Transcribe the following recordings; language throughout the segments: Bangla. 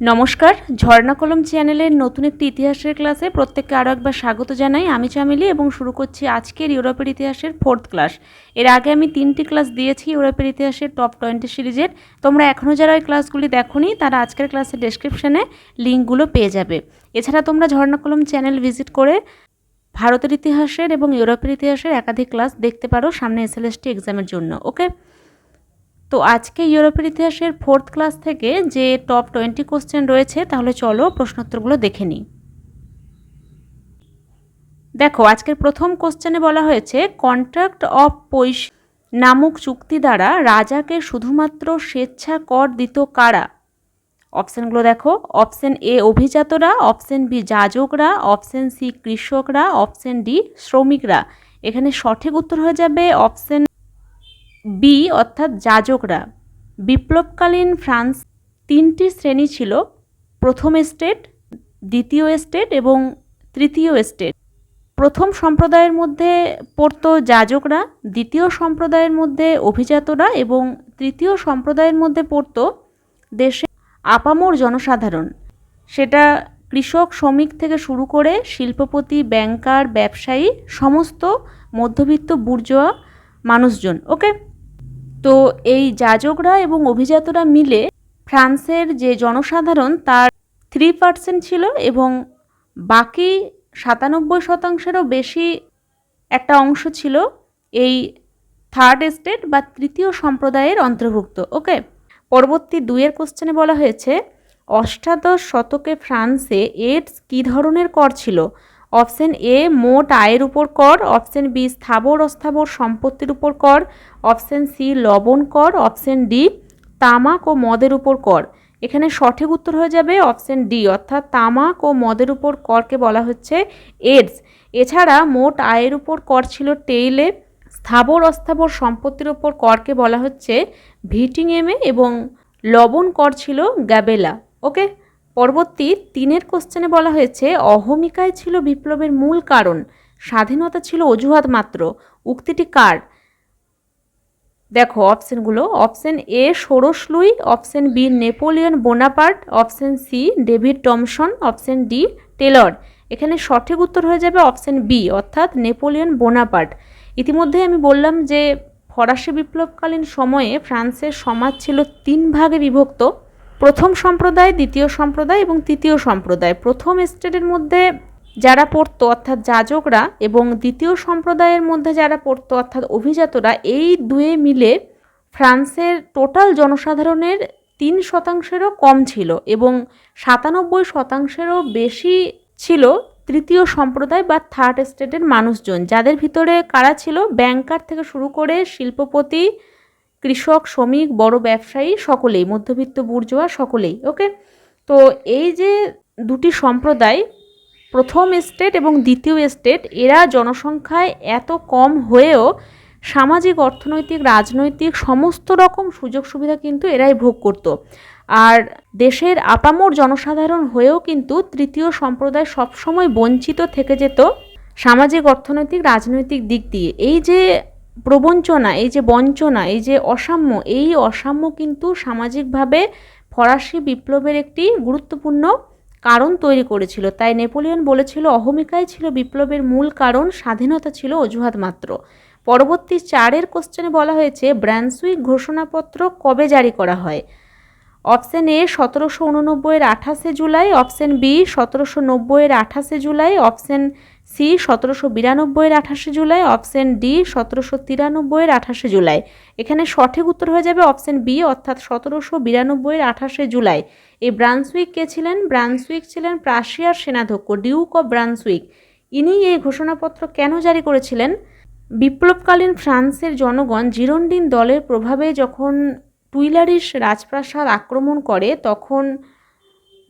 নমস্কার, ঝর্ণা কলম চ্যানেলের নতুন একটি ইতিহাসের ক্লাসে প্রত্যেককে আরও একবার স্বাগত জানাই। আমি চামেলি এবং শুরু করছি আজকের ইউরোপের ইতিহাসের ফোর্থ ক্লাস এর আগে আমি তিনটি ক্লাস দিয়েছি ইউরোপের ইতিহাসের টপ টোয়েন্টি সিরিজের। তোমরা এখনও যারা ওই ক্লাসগুলি দেখোনি, তারা আজকের ক্লাসের ডেসক্রিপশানে লিঙ্কগুলো পেয়ে যাবে। এছাড়া তোমরা ঝর্ণা কলম চ্যানেল ভিজিট করে ভারতের ইতিহাসের এবং ইউরোপের ইতিহাসের একাধিক ক্লাস দেখতে পারো সামনে এসএলএসটি এক্সামের জন্য ওকে তো আজকে ইউরোপের ইতিহাসের ফোর্থ ক্লাস থেকে যে টপ টোয়েন্টি কোশ্চেন রয়েছে, তাহলে চলো প্রশ্নোত্তরগুলো দেখে নিই। দেখো, আজকের প্রথম কোশ্চেনে বলা হয়েছে কন্ট্রাক্ট অফ পৈশ নামক চুক্তি দ্বারা রাজাকে শুধুমাত্র স্বেচ্ছা কর দিত কারা? অপশানগুলো দেখো অপশান এ অভিজাতরা অপশান বি যাজকরা অপশান সি কৃষকরা অপশান ডি শ্রমিকরা। এখানে সঠিক উত্তর হয়ে যাবে অপশান বি অর্থাৎ যাজকরা। বিপ্লবকালীন ফ্রান্স তিনটি শ্রেণি ছিল, প্রথম স্টেট, দ্বিতীয় স্টেট এবং তৃতীয় স্টেট। প্রথম সম্প্রদায়ের মধ্যে পড়তো যাজকরা, দ্বিতীয় সম্প্রদায়ের মধ্যে অভিজাতরা এবং তৃতীয় সম্প্রদায়ের মধ্যে পড়তো দেশে আপামর জনসাধারণ। সেটা কৃষক, শ্রমিক থেকে শুরু করে শিল্পপতি, ব্যাংকার, ব্যবসায়ী, সমস্ত মধ্যবিত্ত, বুর্জোয়া মানুষজন, ওকে? তো এই যাজকরা এবং অভিজাতরা মিলে ফ্রান্সের যে জনসাধারণ তার থ্রি পার্সেন্ট ছিল এবং বাকি সাতানব্বই শতাংশেরও বেশি একটা অংশ ছিল এই থার্ড স্টেট বা তৃতীয় সম্প্রদায়ের অন্তর্ভুক্ত ওকে পরবর্তী দুইয়ের কোশ্চেনে বলা হয়েছে, অষ্টাদশ শতকে ফ্রান্সে এডস কী ধরনের কর ছিল? অপশন এ মোট আয়ের উপর কর। অপশন বি স্থাবর অস্থাবর সম্পত্তির উপর কর। অপশন সি, লবণ কর, অপশন ডি, তামাক ও মদের উপর কর। এখানে সঠিক উত্তর হয়ে যাবে অপশন ডি, অর্থাৎ তামাক ও মদের উপর করকে বলা হচ্ছে এডস এছাড়া মোট আয়ের উপর কর ছিল টেইলে, স্থাবর অস্থাবর সম্পত্তির উপর করকে বলা হচ্ছে ভিটিংএমে এবং লবণ কর ছিল গ্যাবেলা। ওকে? পরবর্তী তিনের কোশ্চেনে বলা হয়েছে, অহমিকায় ছিল বিপ্লবের মূল কারণ। স্বাধীনতা ছিল অজুহাত মাত্র। উক্তিটি কার? দেখো অপশানগুলো অপশান এ ষোড়শ Louis option B Napoleon Bonaparte option C David Thomson option D Taylor. এখানে সঠিক উত্তর হয়ে যাবে অপশান বি অর্থাৎ নেপোলিয়ন বোনাপার্ট। ইতিমধ্যে আমি বললাম যে, ফরাসি বিপ্লবকালীন সময়ে ফ্রান্সের সমাজ ছিল তিন ভাগে বিভক্ত। প্রথম সম্প্রদায়, দ্বিতীয় সম্প্রদায় এবং তৃতীয় সম্প্রদায়। প্রথম স্টেটের মধ্যে যারা পড়তো, অর্থাৎ যাজকরা এবং দ্বিতীয় সম্প্রদায়ের মধ্যে যারা পড়তো, অর্থাৎ অভিজাতরা, এই দুয়ে মিলে ফ্রান্সের টোটাল জনসাধারণের তিন শতাংশেরও কম ছিল এবং সাতানব্বই শতাংশেরও বেশি ছিল তৃতীয় সম্প্রদায় বা থার্ড স্টেটের মানুষজন, যাদের ভিতরে কারা ছিল? ব্যাংকার থেকে শুরু করে শিল্পপতি, কৃষক, শ্রমিক, বড় ব্যবসায়ী সকলেই, মধ্যবিত্ত, বুর্জোয়া সকলেই ওকে তো এই যে দুটি সম্প্রদায় প্রথম স্টেট এবং দ্বিতীয় স্টেট এরা জনসংখ্যায় এত কম হয়েও সামাজিক, অর্থনৈতিক, রাজনৈতিক সমস্ত রকম সুযোগ সুবিধা কিন্তু এরাই ভোগ করত। আর দেশের আপামর জনসাধারণ হয়েও কিন্তু তৃতীয় সম্প্রদায় সবসময় বঞ্চিত থেকে যেত সামাজিক, অর্থনৈতিক, রাজনৈতিক দিক দিয়ে। এই যে প্রবঞ্চনা, এই যে বঞ্চনা, এই যে অসাম্য, এই অসাম্য কিন্তু সামাজিকভাবে ফরাসি বিপ্লবের একটি গুরুত্বপূর্ণ কারণ তৈরি করেছিল। তাই নেপোলিয়ন বলেছিল, অহমিকাই ছিল বিপ্লবের মূল কারণ, স্বাধীনতা ছিল অজুহাত মাত্র। পরবর্তী চারের কোশ্চেনে বলা হয়েছে ব্র্যান্সুইক ঘোষণাপত্র কবে জারি করা হয়? অপশান এ সতেরোশো উননব্বইয়ের আঠাশে জুলাই। অপশান বি সতেরোশো নব্বইয়ের আঠাশে জুলাই। অপশান সি সতেরোশো বিরানব্বইয়ের আঠাশে জুলাই। অপশান ডি সতেরোশো তিরানব্বইয়ের আঠাশে জুলাই। এখানে সঠিক উত্তর হয়ে যাবে অপশান বি অর্থাৎ সতেরোশো বিরানব্বইয়ের আঠাশে জুলাই। এই ব্রান্সউইক কে ছিলেন? ব্রান্সউইক ছিলেন প্রাশিয়ার সেনাধ্যক্ষ, ডিউক অফ ব্রান্সউইক। ইনি এই ঘোষণাপত্র কেন জারি করেছিলেন? বিপ্লবকালীন ফ্রান্সের জনগণ জিরন্ডিন দলের প্রভাবে যখন টুইলারিস রাজপ্রাসাদ আক্রমণ করে, তখন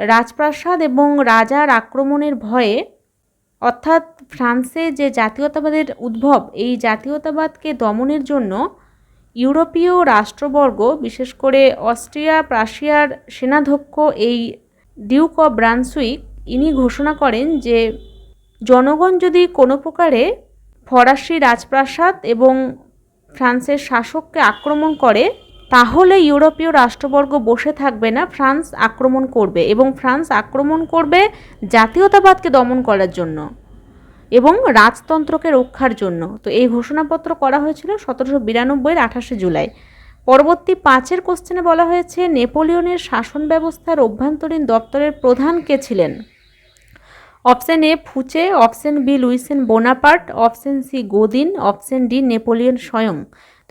রাজপ্রাসাদ এবং রাজার আক্রমণের ভয়ে, অর্থাৎ ফ্রান্সে যে জাতীয়তাবাদের উদ্ভব, এই জাতীয়তাবাদকে দমনের জন্য ইউরোপীয় রাষ্ট্রবর্গ, বিশেষ করে অস্ট্রিয়া প্রাশিয়ার সেনাধ্যক্ষ এই ডিউক অব ব্রান্সুইক, ইনি ঘোষণা করেন যে জনগণ যদি কোনো প্রকারে ফরাসি রাজপ্রাসাদ এবং ফ্রান্সের শাসককে আক্রমণ করে তাহলে ইউরোপীয় রাষ্ট্রবর্গ বসে থাকবে না, ফ্রান্স আক্রমণ করবে এবং ফ্রান্স আক্রমণ করবে জাতীয়তাবাদকে দমন করার জন্য এবং রাজতন্ত্রকে রক্ষার জন্য। তো এই ঘোষণাপত্র করা হয়েছিল সতেরোশো বিরানব্বইয়ের আঠাশে জুলাই। পরবর্তী পাঁচের কোশ্চেনে বলা হয়েছে, নেপোলিয়নের শাসন ব্যবস্থার অভ্যন্তরীণ দপ্তরের প্রধান কে ছিলেন? Option A, Fouche, option B, Lucien Bonaparte, option C, Gaudin, option D, Napoleon স্বয়ং।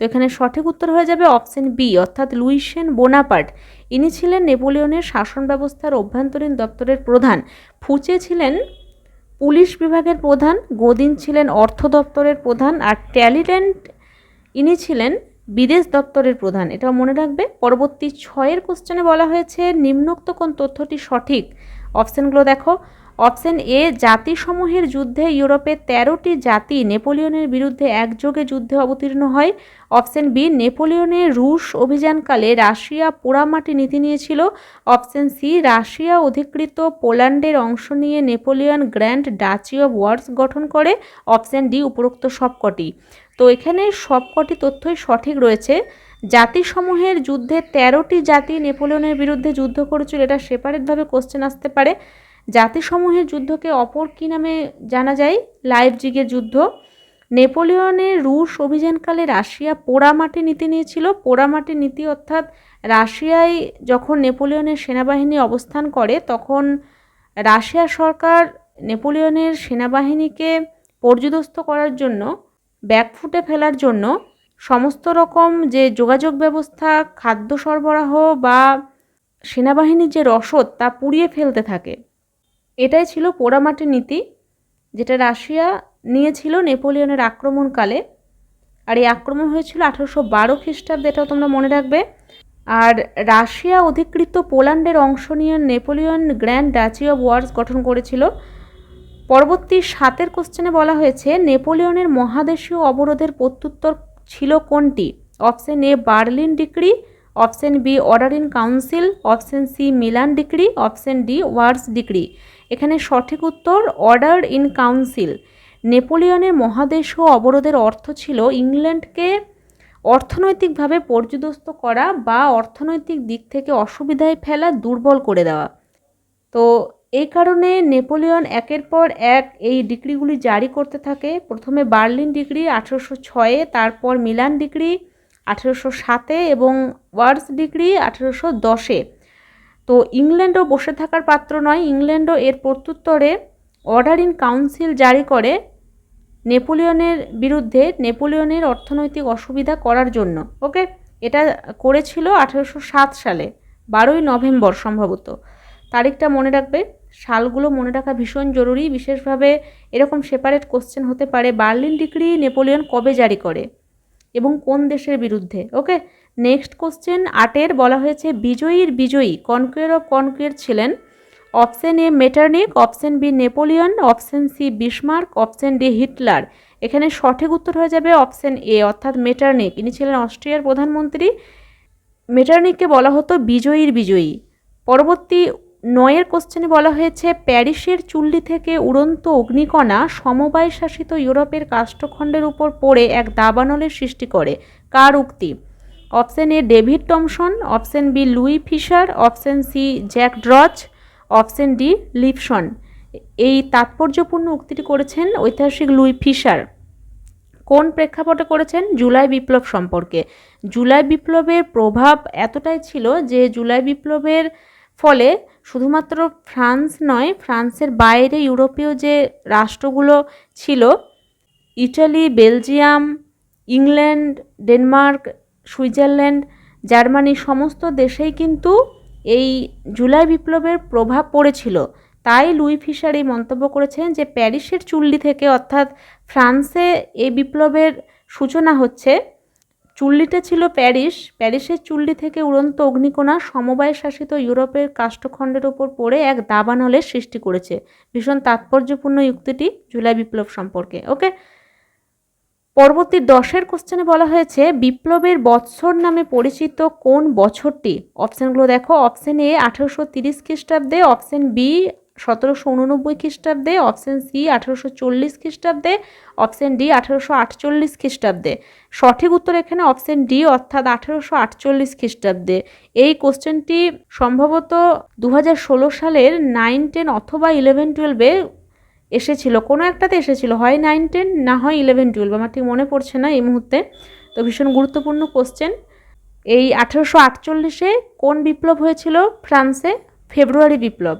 তো এখানে সঠিক উত্তর হয়ে যাবে অপশন বি, অর্থাৎ লুইসেন বোনাপার্ট। ইনি ছিলেন নেপোলিয়নের শাসন ব্যবস্থার অভ্যন্তরীণ দপ্তরের প্রধান। ফুচে ছিলেন পুলিশ বিভাগের প্রধান, গোদিন ছিলেন অর্থ দপ্তরের প্রধান, আর ট্যালিডেন্ট ইনি ছিলেন বিদেশ দপ্তরের প্রধান। এটা মনে রাখবে। পরবর্তী ছয়ের কোশ্চেনে বলা হয়েছে, নিম্নোক্ত কোন তথ্যটি সঠিক? অপশানগুলো দেখো। অপশন এ, জাতিসমূহের যুদ্ধে ইউরোপের তেরোটি জাতি নেপোলিয়নের বিরুদ্ধে একযোগে যুদ্ধে অবতীর্ণ হয়। অপশন বি নেপোলিয়নের রুশ অভিযানকালে রাশিয়া পোড়ামাটি নীতি নিয়েছিল। অপশন সি, রাশিয়া অধিকৃত পোল্যান্ডের অংশ নিয়ে Napoleon grand duchy of Warsaw গঠন করে। অপশন ডি, উপরোক্ত সবকটি। তো এখানে সবকটি তথ্যই সঠিক রয়েছে। জাতিসমূহের যুদ্ধে তেরোটি জাতি নেপোলিয়নের বিরুদ্ধে যুদ্ধ করেছিল, এটা সেপারেটভাবে কোশ্চেন আসতে পারে। জাতিসমূহের যুদ্ধকে অপর কী নামে জানা যায়? লাইভজিগের যুদ্ধ। নেপোলিয়নের রুশ অভিযানকালে রাশিয়া পোড়ামাটি নীতি নিয়েছিল। পোড়ামাটি নীতি অর্থাৎ রাশিয়ায় যখন নেপোলিয়নের সেনাবাহিনী অবস্থান করে, তখন রাশিয়া সরকার নেপোলিয়নের সেনাবাহিনীকে পর্যদস্ত করার জন্য, ব্যাকফুটে ফেলার জন্য সমস্ত রকম যে যোগাযোগ ব্যবস্থা, খাদ্য সরবরাহ বা সেনাবাহিনীর যে রসদ, তা পুড়িয়ে ফেলতে থাকে। এটাই ছিল পোড়ামাটির নীতি, যেটা রাশিয়া নিয়েছিল নেপোলিয়নের আক্রমণকালে। আর এই আক্রমণ হয়েছিল আঠারোশো বারো খ্রিস্টাব্দে, এটাও তোমরা মনে রাখবে। আর রাশিয়া অধিকৃত পোল্যান্ডের অংশ নিয়ে Napoleon grand duchy of Warsaw গঠন করেছিল। পরবর্তী সাতের কোশ্চেনে বলা হয়েছে, নেপোলিয়নের মহাদেশীয় অবরোধের প্রত্যুত্তর ছিল কোনটি? Option A, Berlin decree option B order in council option C, Milan decree, option D, Warsaw decree. এখানে সঠিক উত্তর অর্ডার ইন কাউন্সিল নেপোলিয়নের মহাদেশীয় অবরোধের অর্থ ছিল ইংল্যান্ডকে অর্থনৈতিকভাবে পর্যদস্ত করা বা অর্থনৈতিক দিক থেকে অসুবিধায় ফেলা, দুর্বল করে দেওয়া। তো এই কারণে নেপোলিয়ন একের পর এক এই ডিগ্রিগুলি জারি করতে থাকে। প্রথমে বার্লিন ডিগ্রি আঠেরোশো ছয়ে, তারপর মিলান ডিগ্রি আঠেরোশো সাতে এবং ওয়ার্স ডিগ্রি আঠেরোশো দশে। তো ইংল্যান্ডও বসে থাকার পাত্র নয়, ইংল্যান্ডও এর প্রত্যুত্তরে অর্ডার ইন কাউন্সিল জারি করে নেপোলিয়নের বিরুদ্ধে নেপোলিয়নের অর্থনৈতিক অসুবিধা করার জন্য, ওকে? এটা করেছিল আঠেরোশো সাত সালে, বারোই নভেম্বর সম্ভবত। তারিখটা মনে রাখবে, সালগুলো মনে রাখা ভীষণ জরুরি, বিশেষভাবে এরকম সেপারেট কোশ্চেন হতে পারে, বার্লিন ডিগ্রি নেপোলিয়ন কবে জারি করে? এবং কোন দেশের বিরুদ্ধে? ওকে নেক্সট কোশ্চেন আটের বলা হয়েছে, বিজয়ীর বিজয়ী কনকুয়ার অফ কনকুয়ার ছিলেন। Option A Metternich option B Napoleon option C Bismarck option D Hitler এখানে সঠিক উত্তর হয়ে যাবে অপশন এ অর্থাৎ মেটার্নিক ইনি ছিলেন অস্ট্রিয়ার প্রধানমন্ত্রী। মেটার্নিককে বলা হতো বিজয়ীর বিজয়ী। পরবর্তী নয়ের কোশ্চেনে বলা হয়েছে, প্যারিসের চুল্লি থেকে উড়ন্ত অগ্নিকণা সমবায় শাসিত ইউরোপের কাষ্ঠখণ্ডের উপর পড়ে এক দাবানলের সৃষ্টি করে। কার উক্তি? Option A, David Thomson, option B, Louis Fischer, option C, Jacques Droz option D, Lipson. এই তাৎপর্যপূর্ণ উক্তিটি করেছেন ঐতিহাসিক লুই ফিশার। কোন প্রেক্ষাপটে করেছেন? জুলাই বিপ্লব সম্পর্কে। জুলাই বিপ্লবের প্রভাব এতটাই ছিল যে জুলাই বিপ্লবের ফলে শুধুমাত্র ফ্রান্স নয়, ফ্রান্সের বাইরে ইউরোপীয় যে রাষ্ট্রগুলো ছিল, Italy, Belgium, England, Denmark, Switzerland, Germany, সমস্ত দেশেই কিন্তু এই জুলাই বিপ্লবের প্রভাব পড়েছিল। তাই লুই ফিশার এই মন্তব্য করেছেন যে প্যারিসের চুল্লি থেকে অর্থাৎ ফ্রান্সে এই বিপ্লবের সূচনা হচ্ছে। চুল্লিটা ছিল প্যারিস। প্যারিসের চুল্লি থেকে উড়ন্ত অগ্নিকোণা সমবায় শাসিত ইউরোপের কাষ্ঠখণ্ডের ওপর পড়ে এক দাবানলের সৃষ্টি করেছে। ভীষণ তাৎপর্যপূর্ণ যুক্তিটি জুলাই বিপ্লব সম্পর্কে, ওকে? পরবর্তী দশের কোশ্চেনে বলা হয়েছে, বিপ্লবের বৎসর নামে পরিচিত কোন বছরটি? অপশানগুলো দেখো। অপশান এ আঠেরোশো তিরিশ খ্রিস্টাব্দে অপশান বি সতেরোশো উননব্বই খ্রিস্টাব্দে অপশন সি আঠেরোশো চল্লিশ খ্রিস্টাব্দে অপশন ডি আঠেরোশো আটচল্লিশ খ্রিস্টাব্দে। সঠিক উত্তর এখানে অপশন ডি অর্থাৎ আঠেরোশো আটচল্লিশ খ্রিস্টাব্দে। এই কোশ্চেনটি সম্ভবত দু হাজার ষোলো সালের নাইন টেন অথবা ইলেভেন টুয়েলভে এসেছিল। কোনো একটাতে এসেছিল, হয় নাইন টেন না হয় ইলেভেন টুয়েলভ আমার ঠিক মনে পড়ছে না এই মুহূর্তে। তো ভীষণ গুরুত্বপূর্ণ কোশ্চেন এই আঠেরোশো আটচল্লিশে কোন বিপ্লব হয়েছিল? ফ্রান্সে ফেব্রুয়ারি বিপ্লব।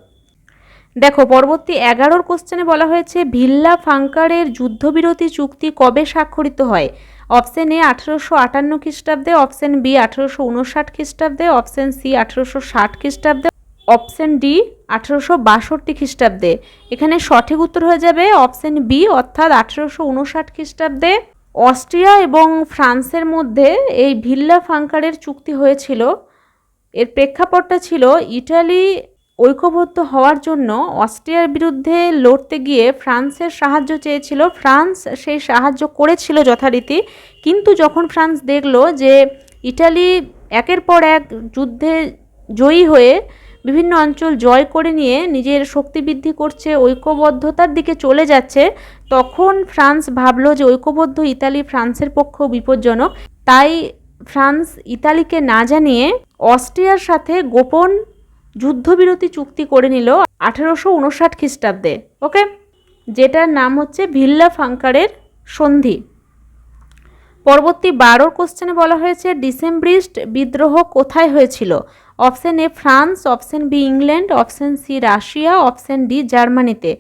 দেখো, পরবর্তী এগারোর কোশ্চেনে বলা হয়েছে, ভিল্লা ফাঙ্কারের যুদ্ধবিরতি চুক্তি কবে স্বাক্ষরিত হয়? অপশন এ আঠেরোশো আটান্ন খ্রিস্টাব্দে অপশন বি আঠেরোশো উনষাট খ্রিস্টাব্দে অপশন সি আঠেরোশো ষাট খ্রিস্টাব্দে অপশন ডি আঠেরোশো বাষট্টি খ্রিস্টাব্দে। এখানে সঠিক উত্তর হয়ে যাবে অপশন বি অর্থাৎ আঠেরোশো উনষাট খ্রিস্টাব্দে। অস্ট্রিয়া এবং ফ্রান্সের মধ্যে এই ভিল্লা ফাঙ্কারের চুক্তি হয়েছিল। এর প্রেক্ষাপটটা ছিল, ইটালি ঐক্যবদ্ধ হওয়ার জন্য অস্ট্রিয়ার বিরুদ্ধে লড়তে গিয়ে ফ্রান্সের সাহায্য চেয়েছিল। ফ্রান্স সেই সাহায্য করেছিল যথারীতি। কিন্তু যখন ফ্রান্স দেখল যে ইটালি একের পর এক যুদ্ধে জয়ী হয়ে বিভিন্ন অঞ্চল জয় করে নিয়ে নিজের শক্তি বৃদ্ধি করছে, ঐক্যবদ্ধতার দিকে চলে যাচ্ছে, তখন ফ্রান্স ভাবলো যে ঐক্যবদ্ধ ইতালি ফ্রান্সের পক্ষেও বিপজ্জনক। তাই ফ্রান্স ইতালিকে না জানিয়ে অস্ট্রিয়ার সাথে গোপন যুদ্ধবিরতি চুক্তি করে নিল আঠেরোশো উনষাট খ্রিস্টাব্দে। ওকে যেটার নাম হচ্ছে ভিল্লা ফাঙ্কারের সন্ধি। পরবর্তী বারোর কোশ্চেনে বলা হয়েছে, ডিসেম্ব্রিস্ট বিদ্রোহ কোথায় হয়েছিল? Option A France option B England option C Russia option D জার্মানিতে।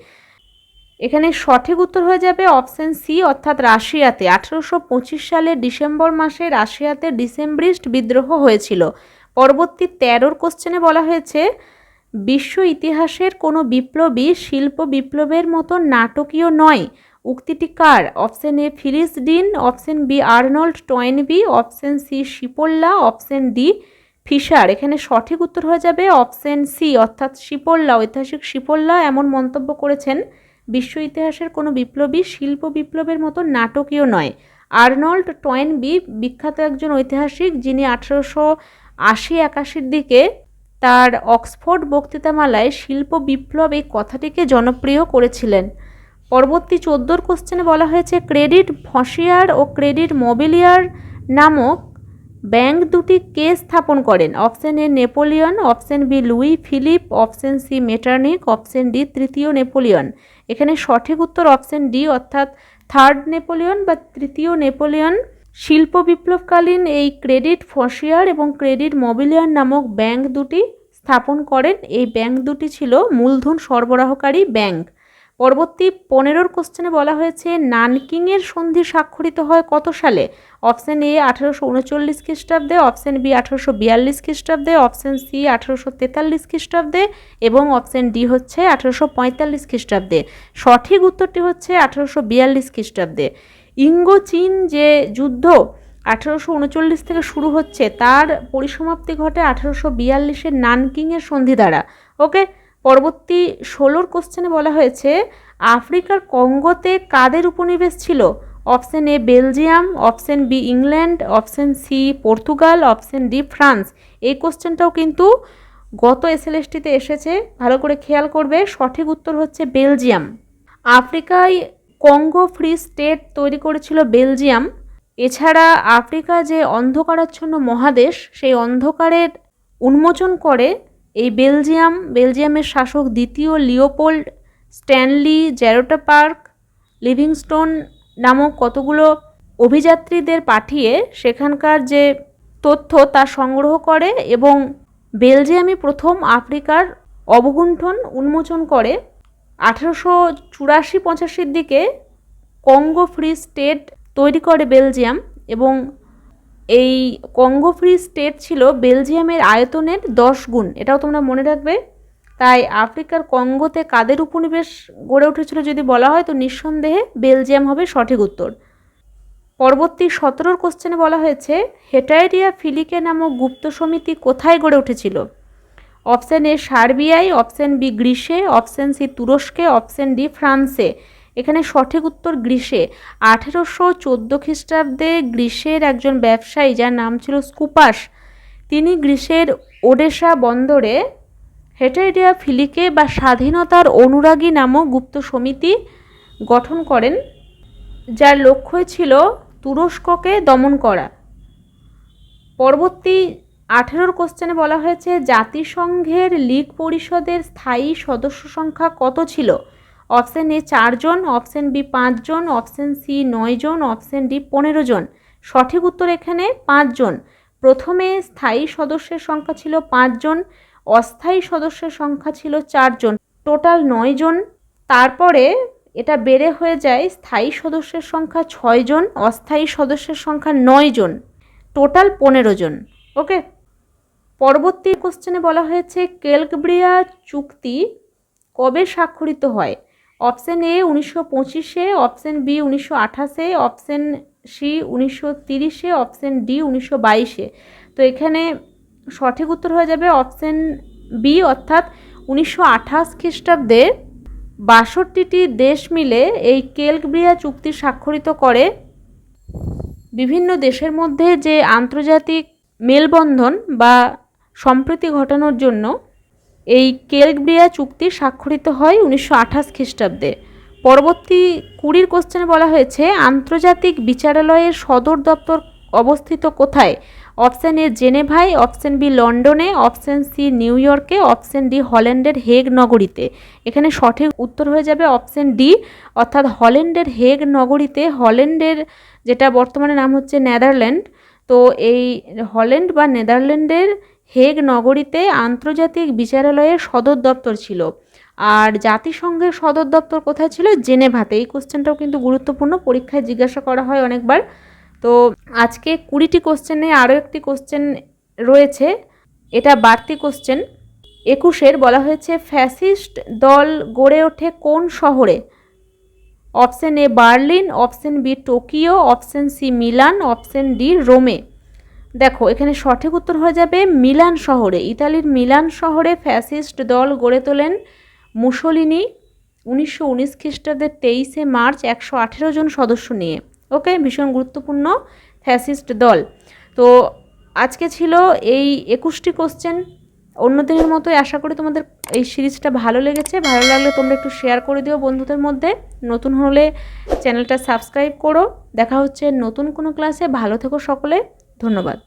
এখানে সঠিক উত্তর হয়ে যাবে অপশন সি অর্থাৎ রাশিয়াতে। আঠেরোশো পঁচিশ সালের ডিসেম্বর মাসে রাশিয়াতে ডিসেম্ব্রিস্ট বিদ্রোহ হয়েছিল। পরবর্তী তেরোর কোশ্চেনে বলা হয়েছে, বিশ্ব ইতিহাসের কোনো বিপ্লবী শিল্প বিপ্লবের মতো নাটকীয় নয়। উক্তিটি কার? Option A Phyllis Deane, option B Arnold Toynbee, option C Cipolla, option D Fischer. এখানে সঠিক উত্তর হয়ে যাবে অপশন সি, অর্থাৎ শিপোল্লা, ঐতিহাসিক শিপোল্লা এমন মন্তব্য করেছেন, বিশ্ব ইতিহাসের কোনো বিপ্লবী শিল্প বিপ্লবের মতো নাটকীয় নয়। আর্নল্ড টয়েনবি বিখ্যাত একজন ঐতিহাসিক যিনি আঠেরোশো আশি একাশির দিকে তার অক্সফোর্ড বক্তৃতামালায় শিল্প বিপ্লব এই কথাটিকে জনপ্রিয় করেছিলেন। পরবর্তী চোদ্দোর কোশ্চেনে বলা হয়েছে, ক্রেডিট ফসিয়ার ও ক্রেডিট মোবিলিয়ার নামক ব্যাংক দুটি কে স্থাপন করেন? Option A, Napoleon, option B, Louis Philippe, option C, Metternich, option D, তৃতীয় নেপোলিয়ন। এখানে সঠিক উত্তর অপশন ডি, অর্থাৎ থার্ড নেপোলিয়ন বা তৃতীয় নেপোলিয়ন শিল্প বিপ্লবকালীন এই ক্রেডিট ফসিয়ার এবং ক্রেডিট মোবিলিয়ার নামক ব্যাংক দুটি স্থাপন করেন। এই ব্যাংক দুটি ছিল মূলধন সরবরাহকারী ব্যাংক। পরবর্তী পনেরোর কোশ্চেনে বলা হয়েছে, নানকিংয়ের সন্ধি স্বাক্ষরিত হয় কত সালে? অপশান এ আঠেরোশো উনচল্লিশ খ্রিস্টাব্দে, অপশান বি আঠেরোশো বিয়াল্লিশ খ্রিস্টাব্দে, অপশান সি আঠেরোশো তেতাল্লিশ খ্রিস্টাব্দে এবং অপশান ডি হচ্ছে আঠেরোশো পঁয়তাল্লিশ খ্রিস্টাব্দে। সঠিক উত্তরটি হচ্ছে আঠেরোশো বিয়াল্লিশ খ্রিস্টাব্দে। ইঙ্গো চীন যে যুদ্ধ আঠেরোশো উনচল্লিশ থেকে শুরু হচ্ছে, তার পরিসমাপ্তি ঘটে আঠেরোশো বিয়াল্লিশের নানকিংয়ের সন্ধি দ্বারা। ওকে, পরবর্তী ষোলোর কোশ্চেনে বলা হয়েছে, আফ্রিকার কঙ্গোতে কাদের উপনিবেশ ছিল? Option A Belgium, option B England, option C Portugal, option D France. এই কোশ্চেনটাও কিন্তু গত এসএলএসটিতে এসেছে, ভালো করে খেয়াল করবে, সঠিক উত্তর হচ্ছে বেলজিয়াম। আফ্রিকায় কঙ্গো ফ্রি স্টেট তৈরি করেছিল বেলজিয়াম। এছাড়া আফ্রিকা যে অন্ধকারাচ্ছন্ন মহাদেশ, সেই অন্ধকারের উন্মোচন করে এই বেলজিয়াম, বেলজিয়ামের শাসক দ্বিতীয় লিওপোল্ড স্ট্যানলি জ্যারোটা পার্ক, লিভিংস্টোন নামক কতগুলো অভিযাত্রীদের পাঠিয়ে সেখানকার যে তথ্য তা সংগ্রহ করে এবং বেলজিয়ামই প্রথম আফ্রিকার অবগুণ্ঠন উন্মোচন করে। আঠেরোশো চুরাশি পঁচাশির দিকে কঙ্গো ফ্রি স্টেট তৈরি করে বেলজিয়াম এবং এই কঙ্গো ফ্রি স্টেট ছিল বেলজিয়ামের আয়তনের দশ গুণ। এটাও তোমরা মনে রাখবে। তাই আফ্রিকার কঙ্গোতে কাদের উপনিবেশ গড়ে উঠেছিল যদি বলা হয়, তো নিঃসন্দেহে বেলজিয়াম হবে সঠিক উত্তর। পরবর্তী সতেরোর কোশ্চেনে বলা হয়েছে, হেটাইরিয়া ফিলিকে নামক গুপ্ত সমিতি কোথায় গড়ে উঠেছিল? অপশান এ সার্বিয়ায় অপশান বি গ্রীসে, অপশান সি তুরস্কে, অপশান ডি ফ্রান্সে। এখানে সঠিক উত্তর গ্রীসে। আঠেরোশো চোদ্দ খ্রিস্টাব্দে গ্রীসের একজন ব্যবসায়ী যার নাম ছিল স্কুপাস, তিনি গ্রীসের ওডেশা বন্দরে হেটেরিয়া ফিলিকে বা স্বাধীনতার অনুরাগী নামক গুপ্ত সমিতি গঠন করেন, যার লক্ষ্য ছিল তুরস্ককে দমন করা। পরবর্তী আঠেরোর কোশ্চেনে বলা হয়েছে, জাতিসংঘের লীগ পরিষদের স্থায়ী সদস্য সংখ্যা কত ছিল? অপশন এ চারজন অপশন বি পাঁচজন অপশন সি নয় জন অপশন ডি পনেরো জন সঠিক উত্তর এখানে পাঁচজন। প্রথমে স্থায়ী সদস্যের সংখ্যা ছিল পাঁচজন, অস্থায়ী সদস্যের সংখ্যা ছিল চারজন, টোটাল নয় জন তারপরে এটা বেড়ে হয়ে যায়, স্থায়ী সদস্যের সংখ্যা ছয়জন, অস্থায়ী সদস্যের সংখ্যা নয় জন টোটাল পনেরো জন ওকে পরবর্তী কোশ্চেনে বলা হয়েছে কেলকব্রিয়া চুক্তি কবে স্বাক্ষরিত হয়? অপশন এ উনিশশো পঁচিশে অপশন বি উনিশশো আঠাশে অপশন সি উনিশশো তিরিশে অপশন ডি উনিশশো বাইশে। তো এখানে সঠিক উত্তর হয়ে যাবে অপশন বি অর্থাৎ উনিশশো আঠাশ খ্রিস্টাব্দে বাষট্টিটি দেশ মিলে এই কেলকব্রিয়া চুক্তি স্বাক্ষরিত করে। বিভিন্ন দেশের মধ্যে যে আন্তর্জাতিক মেলবন্ধন বা সম্প্রীতি ঘটানোর জন্য এই কেলকব্রিয়া চুক্তি স্বাক্ষরিত হয় উনিশশো আঠাশ খ্রিস্টাব্দে। পরবর্তী কুড়ির কোশ্চেনে বলা হয়েছে, আন্তর্জাতিক বিচারালয়ের সদর দপ্তর অবস্থিত কোথায়? অপশান এ জেনেভায়, অপশান বি লন্ডনে, অপশান সি নিউ ইয়র্কে, অপশান ডি হল্যান্ডের হেগ নগরীতে। এখানে সঠিক উত্তর হয়ে যাবে অপশান ডি, অর্থাৎ হল্যান্ডের হেগ নগরীতে। হল্যান্ডের যেটা বর্তমানে নাম হচ্ছে নেদারল্যান্ড। তো এই হল্যান্ড বা নেদারল্যান্ডের হেগ নগরীতে আন্তর্জাতিক বিচারালয়ের সদর দপ্তর ছিল। আর জাতিসংঘের সদর দপ্তর কোথায় ছিল? জেনেভাতে। এই কোশ্চেনটাও কিন্তু গুরুত্বপূর্ণ। পরীক্ষায় জিজ্ঞাসা করা হয় অনেকবার। তো আজকে কুড়িটি কোশ্চেনে আরও একটি কোশ্চেন রয়েছে। এটা বাড়তি কোশ্চেন। একুশের বলা হয়েছে, ফ্যাসিস্ট দল গড়ে ওঠে কোন শহরে? Option A Berlin, option B Tokyo, option C Milan, option D রোমে। দেখো, এখানে সঠিক উত্তর হয়ে যাবে মিলান শহরে। ইতালির মিলান শহরে ফ্যাসিস্ট দল গড়ে তোলেন মুসোলিনি উনিশশো উনিশ খ্রিস্টাব্দের তেইশে মার্চ একশো আঠেরো জন সদস্য নিয়ে। ওকে, ভীষণ গুরুত্বপূর্ণ ফ্যাসিস্ট দল। তো আজকে ছিল এই একুশটি কোশ্চেন অন্য দিনের মতোই আশা করি তোমাদের এই সিরিজটা ভালো লেগেছে। ভালো লাগলে তোমরা একটু শেয়ার করে দিও বন্ধুদের মধ্যে। নতুন হলে চ্যানেলটা সাবস্ক্রাইব করো। দেখা হচ্ছে নতুন কোনো ক্লাসে ভালো থেকো সকলে। ধন্যবাদ।